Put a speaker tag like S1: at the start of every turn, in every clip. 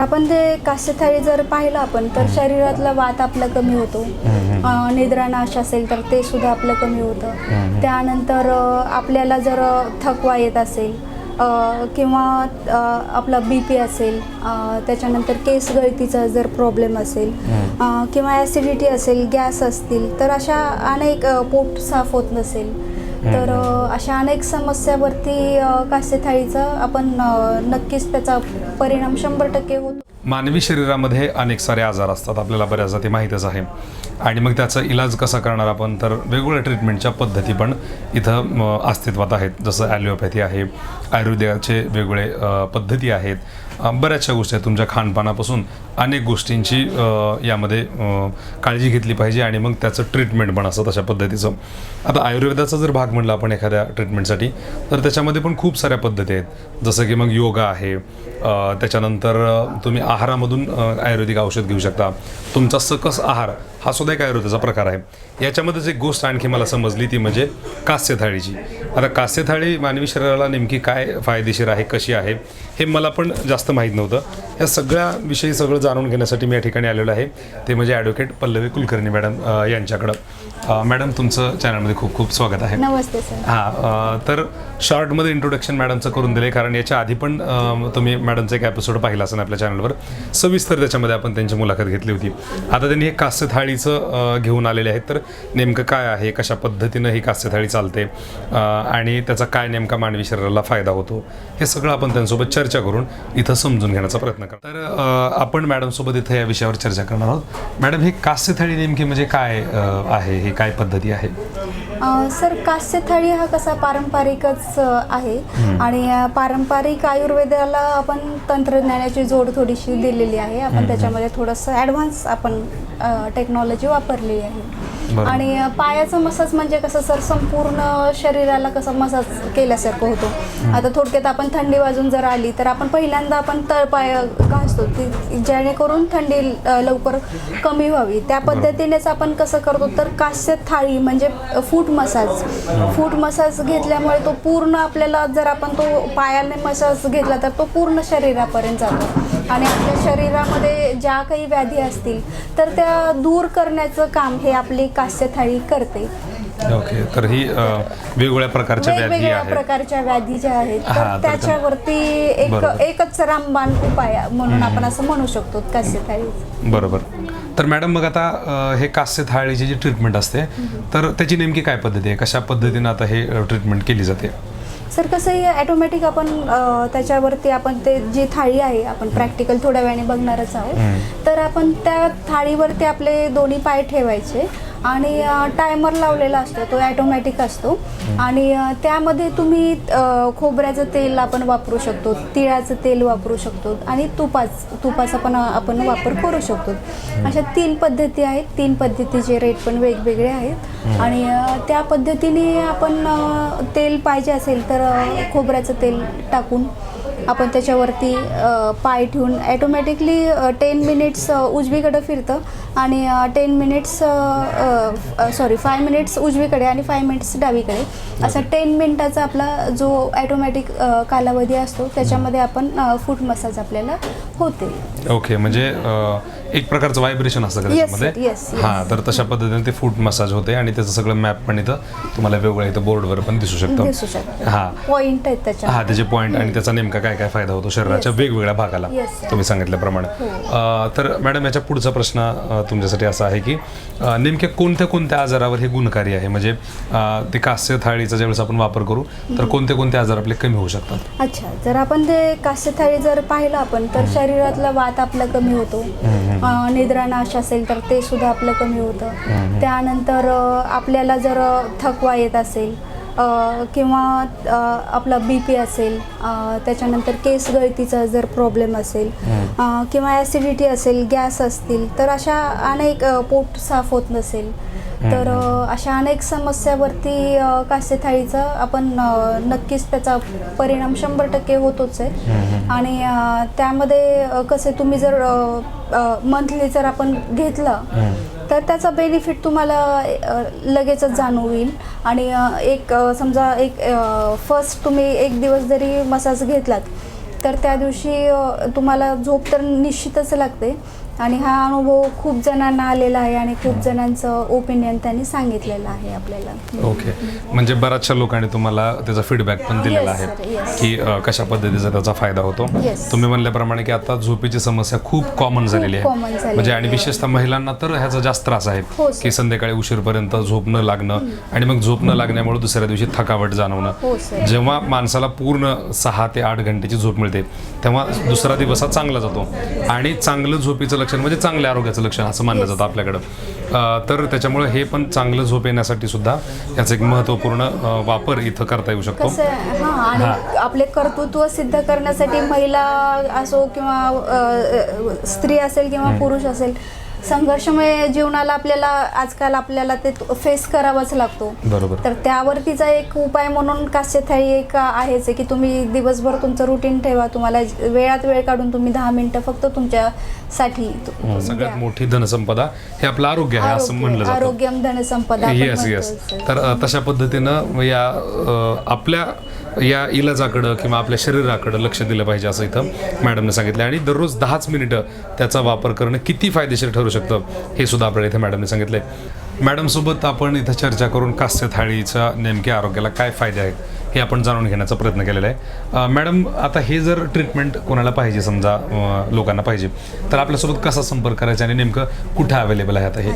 S1: आपण ते कास्य थाळी जर पाहिलं आपण तर शरीरातला वात आपला कमी होतो. निद्रानाश असेल तर ते सुद्धा आपलं कमी होतं. त्यानंतर आपल्याला जर थकवा येत असेल किंवा आपला बी पी असेल त्याच्यानंतर केस गळतीचा जर प्रॉब्लेम असेल किंवा ॲसिडिटी असेल गॅस असतील तर अशा अनेक पोट साफ होत नसेल. तर अशा अनेक समस्यावरती अ, कास्य थाळीचा आपण नक्कीच त्याचा परिणाम शंभर टक्के होतो.
S2: मानवी शरीरामध्ये अनेक सारे आजार असतात. आपल्याला बऱ्याचदा ते माहीतच आहे. आणि मग त्याचा इलाज कसा करणार आपण? तर वेगवेगळ्या ट्रीटमेंटच्या पद्धती पण इथं अस्तित्वात आहेत. जसं ॲलोपॅथी आहे आयुर्वेदाचे वेगवेगळे पद्धती आहेत. बऱ्याचशा गोष्टी आहेत तुमच्या खानपानापासून. अनेक गोष्टींची यामध्ये काळजी घेतली पाहिजे आणि मग त्याचं ट्रीटमेंट पण असतं तशा पद्धतीचं. आता आयुर्वेदाचा जर भाग म्हणला आपण एखाद्या ट्रीटमेंटसाठी तर त्याच्यामध्ये पण खूप साऱ्या पद्धती आहेत. जसं की मग योगा आहे. त्याच्यानंतर तुम्ही आहारामधून आयुर्वेदिक औषध घेऊ शकता. तुमचा सकस आहार हा सुद्धा एक आयुर्वेदाचा प्रकार आहे. याच्यामध्येच एक गोष्ट आणखी मला समजली ती म्हणजे कास्य थाळीची आता कास्य थाळी मानवी शरीराला नेमकी काय फायदेशीर आहे कशी आहे हे मला पण जास्त माहीत नव्हतं. या सगळ्या विषयी सगळं जाणून घेण्यासाठी मी या ठिकाणी आलेलो आहे. ते म्हणजे ॲडव्होकेट पल्लवी कुलकर्णी मॅडम यांच्याकडं. मॅडम तुमचं चॅनलमध्ये खूप खूप स्वागत आहे.
S1: नमस्ते सर.
S2: हां तर शॉर्टमध्ये इंट्रोडक्शन मॅडमचं करून दिले कारण याच्या आधी पण तुम्ही मॅडमचा एक एपिसोड पाहिला असेल आपल्या चॅनलवर सविस्तर त्याच्यामध्ये आपण त्यांची मुलाखत घेतली होती. आता त्यांनी हे कास्य थाळीचं घेऊन आलेले आहेत तर नेमकं काय आहे कशा पद्धतीनं ही कास्य थाळी चालते आणि त्याचा काय नेमका मानवी शरीराला फायदा होतो हे सगळं आपण त्यांच्यासोबत चर्चा करून इथं समजून घेण्याचा प्रयत्न करतो. तर आपण मॅडमसोबत इथं या विषयावर चर्चा करणार आहोत. मॅडम ही कास्य थाळी नेमकी म्हणजे काय आहे ही? काय पद्धती आहे?
S1: अ, सर कास्य थाळी हा कसा पारंपरिकच अ, आहे. आणि अ, पारंपरिक आयुर्वेदाला आपण तंत्रज्ञानाची जोड थोडीशी दिलेली आहे. आपण त्याच्यामध्ये थोडंसं ॲडव्हान्स आपण टेक्नॉलॉजी वापरलेली आहे.
S2: बरोबर.
S1: आणि अ, पायाचा मसाज म्हणजे कसं सर संपूर्ण शरीराला कसं मसाज केल्यासारखं होतो. आता थोडक्यात आपण थंडी वाजून जर आली तर आपण पहिल्यांदा आपण तळपाय असतो. ती जेणेकरून थंडी लवकर कमी व्हावी. त्या पद्धतीनेच आपण कसं करतो तर कास्य थाळी म्हणजे फूट मसाज. फूट मसाज घेतल्यामुळे तो पूर्ण आपल्याला जर आपण तो पायाने मसाज घेतला तर तो पूर्ण शरीरापर्यंत जातो. आणि आपल्या शरीरामध्ये ज्या काही व्याधी असतील तर त्या दूर करण्याचं काम हे आपली कास्य थाळी करते.
S2: ओके तर ही अ, वेगवेगळ्या प्रकारच्या व्याधी
S1: वेगवेगळ्या
S2: आहेत.
S1: प्रकारच्या व्याधी ज्या आहेत
S2: हा,
S1: तर
S2: तर-
S1: त्याच्यावरती एक
S2: बरोबर.
S1: एकच रामबाण उपाय म्हणून आपण असं म्हणू शकतो कास्य थाळी
S2: बरोबर. तर मॅडम मग आता अ, हे कास्य थाळीची जी ट्रीटमेंट असते तर त्याची नेमकी काय पद्धती आहे? कशा पद्धतीनं आता हे ट्रीटमेंट केली जाते?
S1: सर कसं आहे ॲटोमॅटिक आपण अ, त्याच्यावरती आपण ते जी थाळी आहे आपण प्रॅक्टिकल थोड्या वेळाने बघणारच आहोत. तर आपण त्या थाळीवरती आपले दोन्ही पाय ठेवायचे. आणि टायमर लावलेला असतो तो ॲटोमॅटिक असतो. आणि त्यामध्ये तुम्ही खोबऱ्याचं तेल आपण वापरू शकतो तिळाचं तेल वापरू शकतो आणि तुपाच तुपाचा पण आपण वापर करू शकतो. अशा तीन पद्धती आहेत. तीन पद्धतीचे रेट पण वेगवेगळे आहेत. आणि त्या पद्धतीने आपण तेल पाहिजे असेल तर खोबऱ्याचं तेल टाकून आपण त्याच्यावरती पाय ठेवून ॲटोमॅटिकली टेन मिनिट्स उजवीकडे फिरतं आणि ten minutes sorry five minutes उजवीकडे आणि फाय मिनिट्स डावीकडे. असा टेन मिनिटाचा आपला जो ॲटोमॅटिक कालावधी असतो त्याच्यामध्ये आपण फूट मसाज आपल्याला होते.
S2: ओके म्हणजे एक प्रकारचं व्हायब्रेशन असतं त्याच्यामध्ये. हां तर तशा पद्धतीने ते फूट मसाज होते आणि त्याचं सगळं मॅप पण इथं तुम्हाला वेगवेगळ्या इथं बोर्डवर पण दिसू शकतं.
S1: दिसू शकतं.
S2: हां.
S1: पॉईंट आहेत त्याच्या
S2: हा त्याचे पॉईंट आणि त्याचा नेमका काय काय फायदा होतो शरीराच्या. वेगवेगळ्या भागाला.
S1: हो.
S2: तुम्ही सांगितल्याप्रमाणे. अ, तर मॅडम याच्या पुढचा प्रश्न तुमच्यासाठी असा आहे की नेमक्या कोणत्या कोणत्या आजारावर हे गुणकारी आहे? म्हणजे ते कास्य थाळीचा ज्यावेळेस आपण वापर करू तर कोणते कोणते आजार आपले कमी होऊ शकतात?
S1: अच्छा जर आपण ते कास्य थाळी जर पाहिलं आपण तर शरीरातला वात आपला कमी होतो. निद्रानाश असेल तर ते सुद्धा आपलं कमी होतं. त्यानंतर आपल्याला जर थकवा येत असेल किंवा आपला बी पी असेल त्याच्यानंतर केस गळतीचा जर प्रॉब्लेम असेल किंवा ॲसिडिटी असेल गॅस असतील तर अशा अनेक पोट साफ होत नसेल. तर अशा अनेक समस्यावरती अ, कास्य थाळीचा आपण नक्कीच त्याचा परिणाम शंभर टक्के होतोच आहे. आणि त्यामध्ये कसे तुम्ही जर मंथली जर आपण घेतलं तर त्याचा बेनिफिट तुम्हाला लगेचच लगेचच होईल आणि एक समजा एक फर्स्ट तुम्ही एक दिवस जरी मसाज घेतलात तर त्या दिवशी तुम्हाला झोप तर निश्चितच लागते. आणि हा अनुभव खूप जणांना आलेला आहे आणि खूप जणांचं ओपिनियन त्यांनी सांगितलेलं आहे आपल्याला
S2: ओके म्हणजे बऱ्याचशा लोकांनी तुम्हाला त्याचा फीडबॅक पण दिलेला आहे. की कशा पद्धतीचा त्याचा फायदा होतो. तुम्ही म्हणल्याप्रमाणे की आता झोपेची समस्या खूप कॉमन झालेली आहे म्हणजे आणि. विशेषतः महिलांना तर ह्याचा जास्त त्रास आहे
S1: हो.
S2: की संध्याकाळी उशीरपर्यंत झोप न लागणं आणि मग झोप न लागण्यामुळे दुसऱ्या दिवशी थकावट
S1: हो,
S2: जाणवणं
S1: sir.
S2: जेव्हा माणसाला पूर्ण सहा ते आठ घंटेची झोप मिळते तेव्हा दुसरा दिवस हा चांगला जातो आणि चांगलं झोपेचं लक्षण म्हणजे चांगल्या आरोग्याचं लक्षण असं मानलं जातं आपल्याकडं. तर त्याच्यामुळे हे पण चांगलं झोप येण्यासाठी सुद्धा याचा एक महत्त्वपूर्ण वापर इथं करता येऊ शकतो.
S1: आणि आपले कर्तृत्व सिद्ध करण्यासाठी महिला असो किंवा स्त्री असेल किंवा पुरुष असेल संघर्षमय जीवनाला आपल्याला आजकाल आपल्याला ते फेस करावाच लागतो.
S2: बरोबर.
S1: तर त्यावरतीचा एक उपाय म्हणून कास्य थाळी एक आहेच आहे की तुम्ही दिवसभर तुमचं रुटीन ठेवा. तुम्हाला वेळात वेळ काढून तुम्ही दहा मिनिटं फक्त तु-
S2: सगळ्यात
S1: द्या.
S2: मोठी धनसंपदा हे आपलं आरोग्य आहे असं
S1: आरोग्य-
S2: म्हणलं जातं.
S1: आरोग्यम धनसंपदा आपण
S2: येस येस. तर अ, तशा पद्धतीनं या अ, आपल्या या इलाजाकडं किंवा आपल्या शरीराकडं लक्ष दिलं पाहिजे असं इथं मॅडमने सांगितलं. आणि दररोज दहाच मिनिटं त्याचा वापर करणं किती फायदेशीर ठरू शकतं हे सुद्धा आपल्याला इथे मॅडमने सांगितलंय. मॅडमसोबत आपण इथं चर्चा करून कास्य थाळीच्या नेमक्या आरोग्याला काय फायदे आहेत हे आपण जाणून घेण्याचा प्रयत्न केलेला आहे. मॅडम आता हे जर ट्रीटमेंट कोणाला पाहिजे समजा लोकांना पाहिजे तर आपल्यासोबत कसा संपर्क करायचा आणि नेमकं कुठं अवेलेबल आहे आता हे?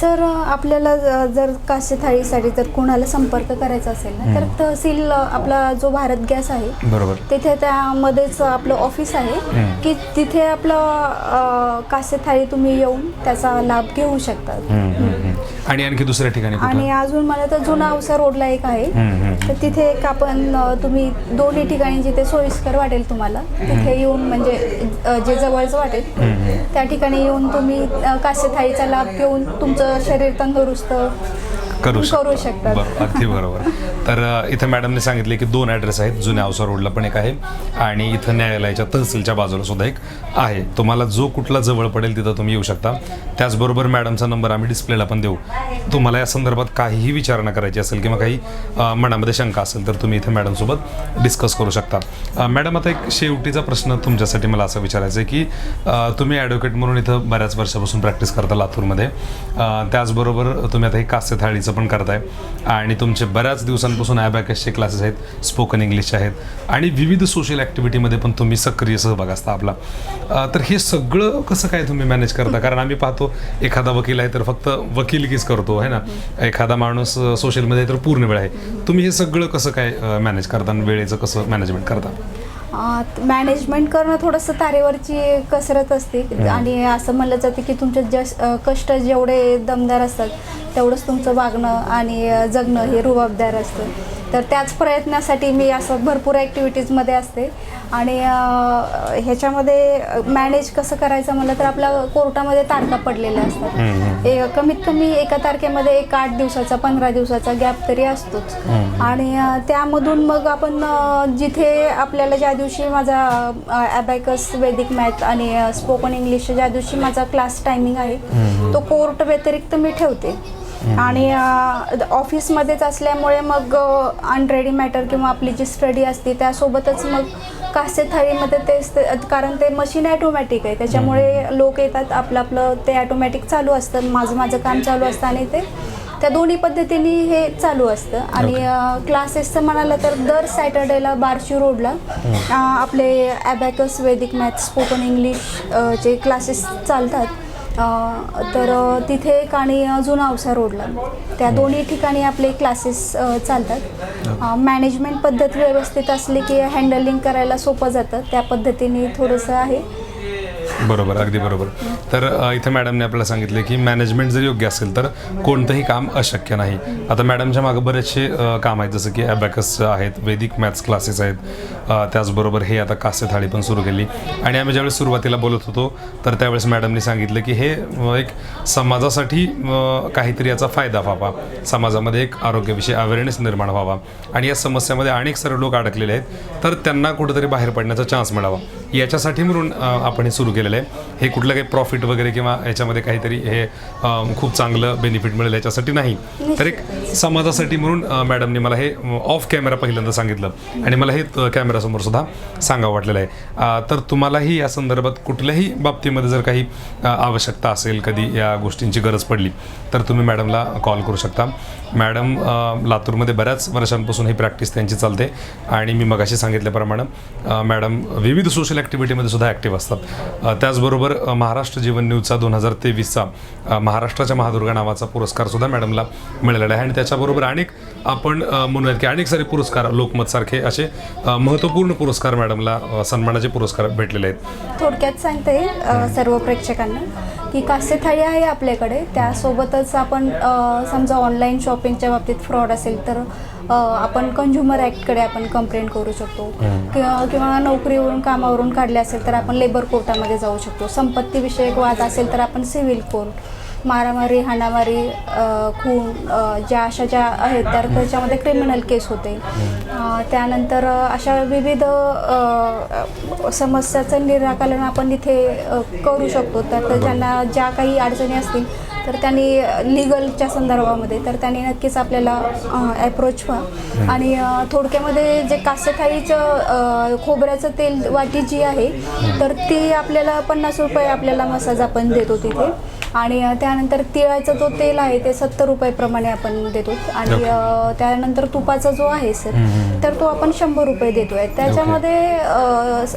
S1: सर आपल्याला जर कास्य थाळीसाठी जर कोणाला संपर्क करायचा असेल ना तर तहसील आपला जो भारत गॅस आहे
S2: बरोबर.
S1: तिथे त्यामध्येच आपलं ऑफिस आहे की तिथे आपलं अ, कास्य थाळी तुम्ही येऊन त्याचा लाभ घेऊ शकता.
S2: आणि आणखी दुसऱ्या ठिकाणी कुठं?
S1: आणि अजून मला तर जुना औसा रोडला एक आहे.
S2: हम्म, हम्म.
S1: तर तिथे एक आपण अ, तुम्ही दोन्ही ठिकाणी जिथे सोयीस्कर वाटेल तुम्हाला तिथे येऊन म्हणजे अ, जे जवळचं वाटेल त्या ठिकाणी येऊन तुम्ही अ, कास्य थाळीचा लाभ घेऊन तुमचं शरीर तंदुरुस्त
S2: करू
S1: करू शकतात.
S2: बरं अगदी बरोबर. तर इथं मॅडमने सांगितले की दोन ॲड्रेस आहेत. जुन्या औसा रोडला पण एक आहे आणि इथं न्यायालयाच्या तहसीलच्या बाजूला सुद्धा एक आहे. तुम्हाला जो कुठला जवळ पडेल तिथं तुम्ही येऊ शकता. त्याचबरोबर मॅडमचा नंबर आम्ही डिस्प्लेला पण देऊ. तुम्हाला या संदर्भात काहीही विचारणा करायची असेल किंवा काही मनामध्ये शंका असेल तर तुम्ही इथे मॅडमसोबत डिस्कस करू शकता. मॅडम आता एक शेवटीचा प्रश्न तुमच्यासाठी मला असं विचारायचं आहे की तुम्ही ॲडव्होकेट म्हणून इथं बऱ्याच वर्षापासून प्रॅक्टिस करता लातूरमध्ये. त्याचबरोबर तुम्ही आता हे कास्य थाळीचं पण करताय. आणि तुमचे बऱ्याच दिवसांपासून ॲबॅकसचे क्लासेस आहेत स्पोकन इंग्लिशचे आहेत. आणि विविध सोशल ॲक्टिव्हिटीमध्ये पण तुम्ही सक्रिय सहभाग असता आपला. तर हे सगळं कसं काय तुम्ही मॅनेज करता? कारण आम्ही पाहतो एखादा वकील आहे तर फक्त वकिलकीच करतो आहे ना? एखादा माणूस सोशलमध्ये तर पूर्ण वेळ आहे. तुम्ही हे सगळं कसं काय मॅनेज करता? आणि वेळेचं कसं मॅनेजमेंट करता?
S1: मॅनेजमेंट करणं थोडंसं तारेवरची कसरत असते. आणि असं म्हणलं जातं की तुमचे जस अ, कष्ट जेवढे दमदार असतात तेवढंच तुमचं वागणं आणि जगणं हे रुबाबदार असतं. तर त्याच प्रयत्नासाठी मी असं भरपूर ॲक्टिव्हिटीजमध्ये असते. आणि ह्याच्यामध्ये मॅनेज कसं करायचं म्हणलं तर आपल्या कोर्टामध्ये तारखा पडलेल्या असतात. ए- कमीत कमी एका तारखेमध्ये एक आठ दिवसाचा पंधरा दिवसाचा गॅप तरी असतोच. आणि त्यामधून मग आपण जिथे आपल्याला ज्या दिवशी माझा ॲबॅकस वैदिक मॅथ आणि स्पोकन इंग्लिश ज्या दिवशी माझा क्लास टायमिंग आहे तो कोर्ट व्यतिरिक्त मी ठेवते. आणि ऑफिसमध्येच असल्यामुळे मग अनरेडी मॅटर किंवा आपली जी स्टडी असते त्यासोबतच मग कास्य थाळीमध्ये तेच ते कारण ते मशीन ॲटोमॅटिक आहे. त्याच्यामुळे लोक येतात आपलं आपलं ते ॲटोमॅटिक चालू असतं. माझं माझं काम चालू असतं आणि ते त्या दोन्ही पद्धतीने हे चालू असतं. आणि क्लासेसचं म्हणालं तर दर सॅटर्डेला बार्शी रोडला आपले abacus Vedic math spoken English चे क्लासेस चालतात. तर तिथे एक आणि जुना औसा रोडला. त्या दोन्ही ठिकाणी आपले क्लासेस चालतात. मॅनेजमेंट पद्धत व्यवस्थित असली की हँडलिंग करायला सोपं जातं. त्या पद्धतीने थोडंसं आहे.
S2: बरोबर अगदी बरोबर. तर इथे मॅडमने आपल्याला सांगितले की मॅनेजमेंट जर योग्य असेल तर कोणतंही काम अशक्य नाही. आता मॅडमच्या मागं बरेचसे काम आहेत जसं की ॲबॅकस आहेत वैदिक मॅथ्स क्लासेस आहेत. त्याचबरोबर हे आता कास्य थाळी पण सुरू केली. आणि आम्ही ज्यावेळेस सुरुवातीला बोलत होतो तर त्यावेळेस मॅडमने सांगितलं की हे एक समाजासाठी काहीतरी याचा फायदा व्हावा. समाजामध्ये एक आरोग्याविषयी अवेअरनेस निर्माण व्हावा. आणि या समस्यामध्ये अनेक सारे लोक अडकलेले आहेत तर त्यांना कुठेतरी बाहेर पडण्याचा चान्स मिळावा. याच्यासाठी म्हणून आपण हे सुरू केलेलं आहे. हे कुठलं काही प्रॉफिट वगैरे किंवा याच्यामध्ये काहीतरी हे खूप चांगलं बेनिफिट मिळेल याच्यासाठी नाही. तर एक समाजासाठी म्हणून मॅडमने मला हे ऑफ कॅमेरा पहिल्यांदा सांगितलं. आणि मला हे कॅमेरा आपल्यासमोर सुद्धा सांगावं वाटलेलं आहे. तर तुम्हालाही या संदर्भात कुठल्याही बाबतीमध्ये जर काही आवश्यकता असेल कधी या गोष्टींची गरज पडली तर तुम्ही मॅडमला कॉल करू शकता. मॅडम लातूरमध्ये बऱ्याच वर्षांपासून ही प्रॅक्टिस त्यांची चालते आणि मी मगाशी सांगितल्याप्रमाणे मॅडम विविध सोशल ॲक्टिव्हिटीमध्ये सुद्धा ॲक्टिव्ह असतात. त्याचबरोबर महाराष्ट्र जीवन न्यूजचा दोन हजार तेवीसचा महाराष्ट्राच्या महादुर्गा नावाचा पुरस्कारसुद्धा मॅडमला मिळालेला आहे आणि त्याच्याबरोबर अनेक आपण म्हणूयात की अनेक सारे पुरस्कार लोकमतसारखे असे महत्त्वपूर्ण पुरस्कार मॅडमला सन्मानाचे पुरस्कार भेटलेले आहेत.
S1: थोडक्यात सांगते अ, सर्व प्रेक्षकांना की कास्य थाळी आहे आपल्याकडे. त्यासोबतच आपण समजा ऑनलाईन शॉपिंगच्या बाबतीत फ्रॉड असेल तर आपण कंझ्युमर ॲक्टकडे आपण कंप्लेंट करू शकतो. किंवा किंवा नोकरीवरून कामावरून काढले असेल तर आपण लेबर कोर्टामध्ये जाऊ शकतो. संपत्तीविषयक वाद असेल तर आपण सिव्हिल कोर्ट मारामारी हाणामारी खून ज्या अशा ज्या आहेत तर त्याच्यामध्ये क्रिमिनल केस होते. त्यानंतर अशा विविध समस्याचं निराकरण आपण इथे करू शकतो. तर ज्यांना ज्या काही अडचणी असतील तर त्यांनी लिगलच्या संदर्भामध्ये तर त्यांनी नक्कीच आपल्याला ॲप्रोच व्हा. आणि थोडक्यामध्ये जे कास्यथाळीचं खोबऱ्याचं तेल वाटी जी आहे तर ती आपल्याला पन्नास रुपये आपल्याला मसाज आपण देतो तिथे. आणि त्यानंतर तिळाचं जो तेल आहे ते सत्तर रुपयेप्रमाणे आपण देतो. आणि त्यानंतर तुपाचा जो आहे सर तर तो आपण शंभर रुपये देतो आहे त्याच्यामध्ये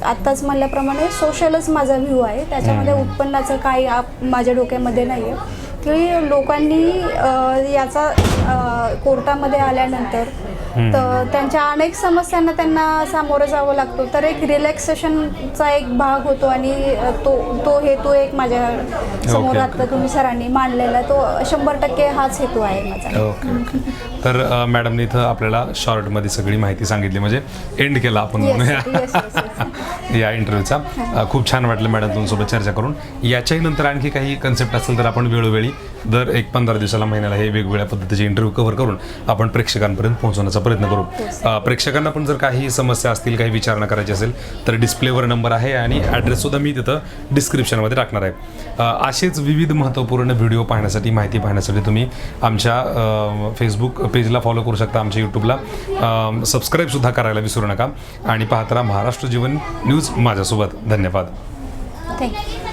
S1: आत्ताच म्हणल्याप्रमाणे सोशलच माझा व्ह्यू आहे. त्याच्यामध्ये उत्पन्नाचं काही आप माझ्या डोक्यामध्ये नाही आहे की लोकांनी याचा कोर्टामध्ये आल्यानंतर तर त्यांच्या अनेक समस्यांना त्यांना सामोरं जावं लागतो. तर एक रिलॅक्सेशनचा एक भाग होतो आणि तो तो हेतू एक
S2: माझ्यासमोर.
S1: आता तुम्ही सरांनी मांडलेला तो शंभर टक्के हाच हेतू आहे माझा.
S2: ओके ओके तर मॅडमने इथं आपल्याला शॉर्टमध्ये सगळी माहिती सांगितली. म्हणजे एंड केला आपण म्हणूया. या इंटरव्ह्यूचा खूप छान वाटलं मॅडम तुमच्यासोबत चर्चा करून. याच्याही नंतर आणखी काही कन्सेप्ट असेल तर आपण वेळोवेळी दर एक पंधरा दिवसाला महिन्याला हे वेगवेगळ्या पद्धतीचे इंटरव्ह्यू कव्हर करून आपण प्रेक्षकांपर्यंत पोहोचवण्याचा प्रयत्न करू. प्रेक्षकांना पण जर काही समस्या असतील काही विचारणा करायची असेल तर डिस्प्लेवर नंबर आहे आणि ॲड्रेससुद्धा मी तिथं डिस्क्रिप्शनमध्ये टाकणार आहे. असेच विविध महत्त्वपूर्ण व्हिडिओ पाहण्यासाठी माहिती पाहण्यासाठी तुम्ही आमच्या फेसबुक पेजला फॉलो करू शकता आमच्या यूट्यूबला सबस्क्राईबसुद्धा करायला विसरू नका. आणि पाहत महाराष्ट्र जीवन न्यूज माझ्यासोबत. धन्यवाद.
S1: थँक्यू